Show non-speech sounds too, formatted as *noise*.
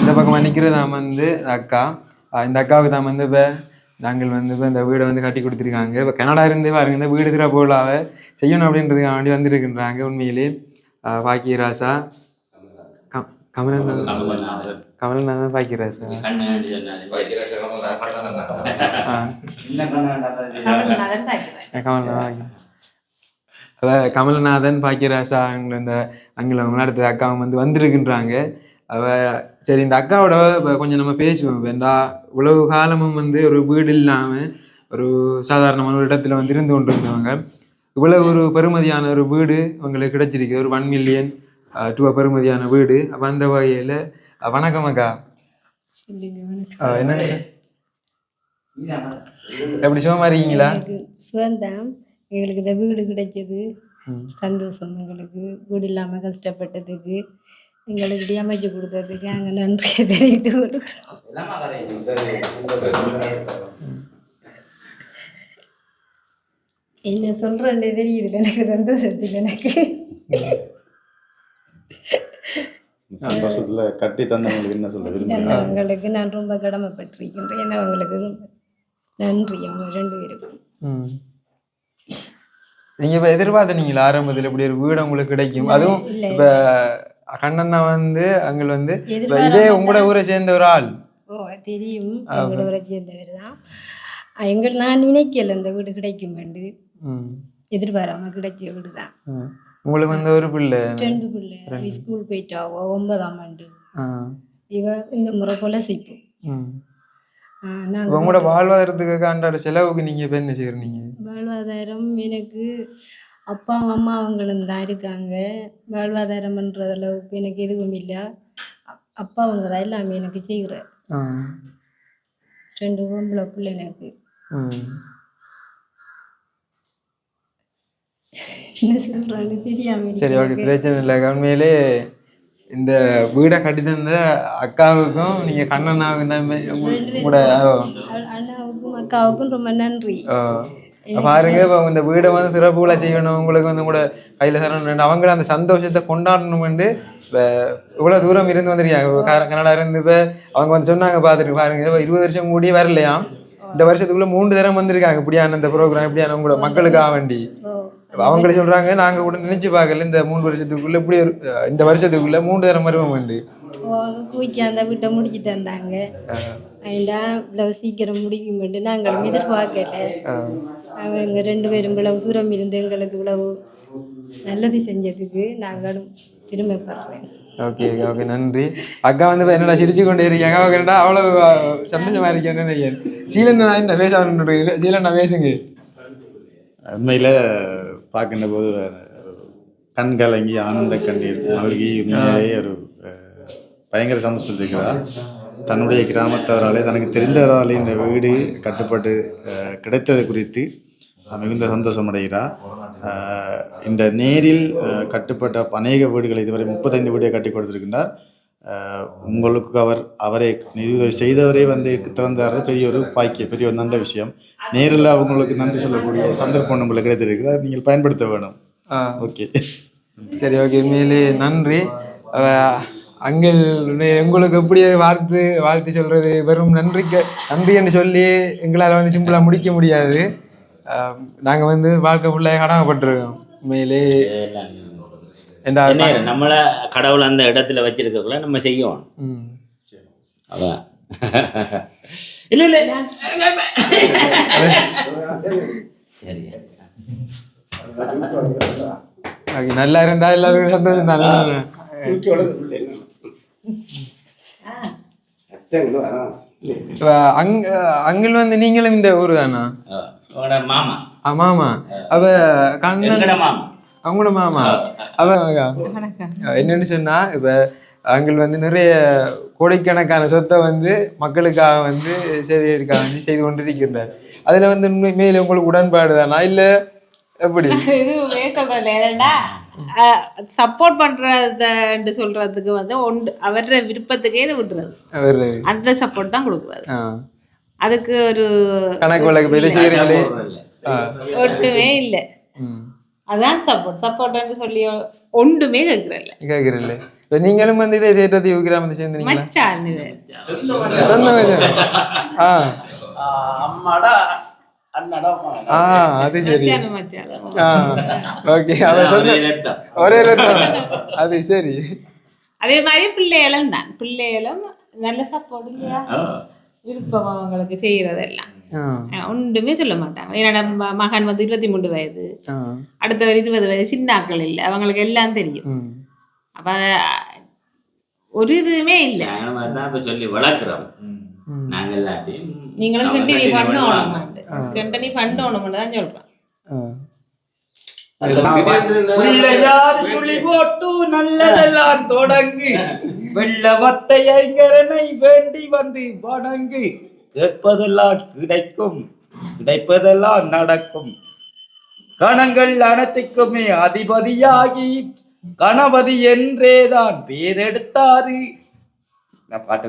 இந்த பக்கம் நிற்கிறது நான் வந்து அக்கா. இந்த அக்காவுக்கு தான் வந்து இப்போ நாங்கள் வந்து இப்போ இந்த வீடை வந்து கட்டி கொடுத்துருக்காங்க. இப்போ கனடா இருந்து பாருங்க இந்த வீடு இருக்கிற போலாவை செய்யணும் அப்படின்றதுக்காக வேண்டி வந்திருக்கின்றாங்க உண்மையிலே. பாக்கியராசா கம் கமலன் கமல்நாதன் பாக்கியராசா கமல்நாதன். கமல்நாதன் பாக்கியராசா அங்கே இந்த அங்கே அவங்க அடுத்த அக்காவும் வந்து வந்திருக்குன்றாங்க. சரி இந்த அக்காவோட கொஞ்சம் நம்ம பேசுவோம். வேண்டா உழவு காலமும் வந்து ஒரு வீடு இல்லாமல் ஒரு சாதாரணமான ஒரு இடத்துல வந்து இருந்து கொண்டு இருந்தவங்க இவ்வளவு ஒரு பெருமதியான ஒரு வீடு அவங்களுக்கு கிடைச்சிருக்கு. ஒரு ஒன் மில்லியன் டூ பெருமதியான வீடு. அப்போ அந்த வகையில் வணக்கம் அக்கா. சொ- எப்படி சுகமா இருக்கீங்களா? சுகந்தான் எங்களுக்கு இந்த வீடு கிடைச்சது. சந்தோஷம் எங்களுக்கு. வீடு இல்லாமல் கஷ்டப்பட்டதுக்கு. எங்களுக்கு இப்படி அமைச்சு கொடுத்ததுக்கு நாங்கள் நன்றியை தெரிவித்து கொடுக்குறோம் என்ன சொல்கிறேன்னு தெரியுதுல எனக்கு சந்தோஷத்தில் எனக்கு. சந்தோஷத்துல கட்டி தந்தவங்களுக்கு என்ன சொல்ல அவங்களுக்கு நான் ரொம்ப கடமைப்பட்டிருக்கின்றேன். ஏன்னா அவங்களுக்கு ரொம்ப நன்றி அவங்க ரெண்டு பேருக்கும். ம். நீங்க இப்ப எதிர்பார்த்தனீங்களா ஆரம்பத்துல இப்படி ஒரு வீடு உங்களுக்கு கிடைக்கும். அதுவும் இப்ப கண்ணண்ணா வந்து அங்க வந்து இதே உங்களோட ஊரை சேர்ந்த ஒரு ஆள். ஓ தெரியும். எங்களோட ஊரை சேர்ந்தவர் தான். எங்கள் நான் நினைக்கல இந்த வீடு கிடைக்கும் வேண்டு. எதிர்பாராம கிடைச்ச வீடு தான். உங்களுக்கு வந்து ஒரு பிள்ளை. ரெண்டு பிள்ளை. ஸ்கூல் போயிட்டாவோ ஒன்பதாம் ஆண்டு. இவ இந்த முறை போல சிப்பு உங்களோட வாழ்வாதாரத்துக்கு அன்றாட செலவுக்கு நீங்க இப்ப என்ன செய்யறீங்க? வாழ்வாதாரம் எனக்கு அப்பா அம்மா அவங்களும் தான் இருக்காங்க வாழ்வாதாரம்ன்ற அளவுக்கு எனக்கு எதுவும் இல்லை அப்பா அவங்க தான் எல்லாமே எனக்கு செய்கிற ஆ. ரெண்டு பொம்பளை பிள்ளை எனக்கு. என்ன சொல்கிறான்னு தெரியாம சரி ஓகே. பிரச்சனை இல்லை உண்மையிலே இந்த வீடை கட்டி தந்த அக்காவுக்கும் நீங்க கண்ணண்ணாவுக்கும் தான் அண்ணாவுக்கும் அக்காவுக்கும் ரொம்ப நன்றி. பாருங்க இப்போ இந்த வீடை வந்து சிறப்புகளை செய்யணும் உங்களுக்கு வந்து கூட கையில் தரணும் அவங்கள அந்த சந்தோஷத்தை கொண்டாடணும்னு இப்போ இவ்வளோ தூரம் இருந்து வந்திருக்காங்க. கனடா இருந்து இப்போ அவங்க வந்து சொன்னாங்க பார்த்துட்டு பாருங்க இப்போ இருபது வருஷம் கூடி வரலையாம் இந்த வருஷத்துக்குள்ள மூன்று தரம் வந்திருக்காங்க. இப்படியான இந்த ப்ரோக்ராம் இப்படியான உங்களோட மக்களுக்காக வேண்டி. அவங்களே சொல்றாங்க நாங்க கூட நினைச்சு பார்க்கல இந்த மூணு வருஷத்துக்குள்ள இப்படி இந்த வருஷத்துக்குள்ள மூன்று தரம் ஓ, அவங்க குயிக்க அந்த வீட்டை முடிச்சு தந்தாங்க. ஏண்டா இவ்வளவு சீக்கிரம் முடிக்கும் நாங்களும் எதிர்பார்க்கல. அவங்க ரெண்டு பேரும் இவ்வளவு தூரம் இருந்து எங்களுக்கு இவ்வளவு நல்லது செஞ்சதுக்கு நாங்களும் திரும்பப்படுறேன் ஓகே ஓகே நன்றி. அக்கா வந்து என்னடா சிரிச்சு கொண்டே இருக்காங்க? அவ்வளவு அஹ், சந்தோஷமா இருக்கேன்னு நினைக்கிறேன் சீலன் நான் என்ன பேச சீலன் நான் பேசுங்க. உண்மையில் பார்க்கின்ற போது கண் கலங்கி ஆனந்த கண்ணீர் மல்கி உண்மையாகவே ஒரு பயங்கர சந்தோஷத்தில் இருக்கிறார் தன்னுடைய கிராமத்தவராலே தனக்கு தெரிந்தவராலே இந்த வீடு கட்டுப்பட்டு கிடைத்தது குறித்து மிகுந்த சந்தோஷம் அடைகிறார் அஹ், இந்த நேரில் கட்டுப்பட்ட அநேக வீடுகளை இதுவரை முப்பத்தைந்து வீடுகளை கட்டி கொடுத்திருக்கின்றார். உங்களுக்கு அவர் அவரை நிதியுதவி செய்தவரே வந்து திறந்தாரு பெரிய ஒரு பாக்கிய பெரிய ஒரு நல்ல விஷயம். நேரில் அவங்களுக்கு நன்றி சொல்லக்கூடிய சந்தர்ப்பம் உங்களுக்கு கிடைத்திருக்கு அதை நீங்கள் பயன்படுத்த வேணும். ஓகே. சரி ஓகே. உண்மையிலே நன்றி. அஹ், அங்கிள் உங்களுக்கு எப்படி வாழ்த்து வாழ்த்து சொல்றது? வெறும் நன்றிக்கு நன்றி என்று சொல்லி எங்களால் வந்து சிம்பிளாக முடிக்க முடியாது. அஹ், நாங்க வந்து வாழ்க்கை ஃபுல்லாக கடமைப்பட்டிருக்கோம் உண்மையிலே நம்மள கடவுள் அந்த இடத்துல வச்சிருக்கக்குள்ள நம்ம செய்யணும் ம். அதான். இல்ல இல்ல. சரி. நல்லா இருந்தா எல்லாருக்கும் சந்தோஷம் தானே? இப்ப அங்க அங்கிள் வந்து நீங்களும் இந்த ஊர் தானா? மாமா. அவ கண்ணன் அவங்களோட மாமா. அவ என்னன்னு சொன்னா இப்ப அங்கிள் வந்து நிறைய கோடிக்கணக்கான சொத்தை வந்து மக்களுக்காக வந்து செய்திருக்காக வந்து செய்து கொண்டிருக்கின்றார். அதுல வந்து உண்மை- மேல உங்களுக்கு உடன்பாடு தானா? இல்ல எப்படி? *laughs* எதுவுமே சொல்றதில்ல ஏன்னா சப்போர்ட் பண்றதுன்னு சொல்றதுக்கு வந்து ஒன்று அவர விருப்பத்துக்கே விடுறது. அவர் அந்த சப்போர்ட் தான் கொடுக்குறது. ஆ, அதுக்கு ஒரு கணக்கு வழக்கு ஒட்டுமே இல்லை. அதான் சப்போர்ட் சப்போர்ட்னு சொல்லி ஒன்றுமே கேட்கறதில்ல கேட்குறல்ல இப்ப நீங்களும் வந்து இதே தேட்டத்தை கிராமத்தை சேர்ந்துறீங்களா? மச்சான் சொந்த. ஆ. அம்மாடா அண்ணாடா அம்மாடா. ஆ அது சரி. மச்சான் மச்சான். ஆ ஓகே. சொன்ன ஒரே. அது சரி. அதே மாதிரி பிள்ளைகளும் தான். பிள்ளைகளும் நல்ல சப்போர்ட் இல்லையா. விருப்பம் அவங்களுக்கு செய்யறதெல்லாம் ஒன்றுமே சொல்ல மாட்டாங்க. என்னோட மகன் வந்து இருபத்தி மூன்று வயது. அடுத்தவர் இருபது வயது சின்ன ஆட்கள் இல்லை. அவங்களுக்கு எல்லாம் தெரியும். அப்ப ஒரு இதுவுமே இல்லை. இப்ப சொல்லி வளர்க்குறோம். நாங்க எல்லாத்தையும் நீங்களும் கண்டினியூ. பண்ணணும் கண்டினியூ பண்ணணும்னு தான் சொல்றேன் போட்டு. நல்லதெல்லாம் தொடங்கு. வெள்ள வத்தை ஐங்கரனை வேண்டி வந்து வணங்கு கேட்பதெல்லாம் கிடைக்கும் கிடைப்பதெல்லாம் நடக்கும். கணங்கள் அனைத்துக்குமே அதிபதியாகி கணபதி என்றேதான் பேரெடுத்தாரு நான் பாட்டு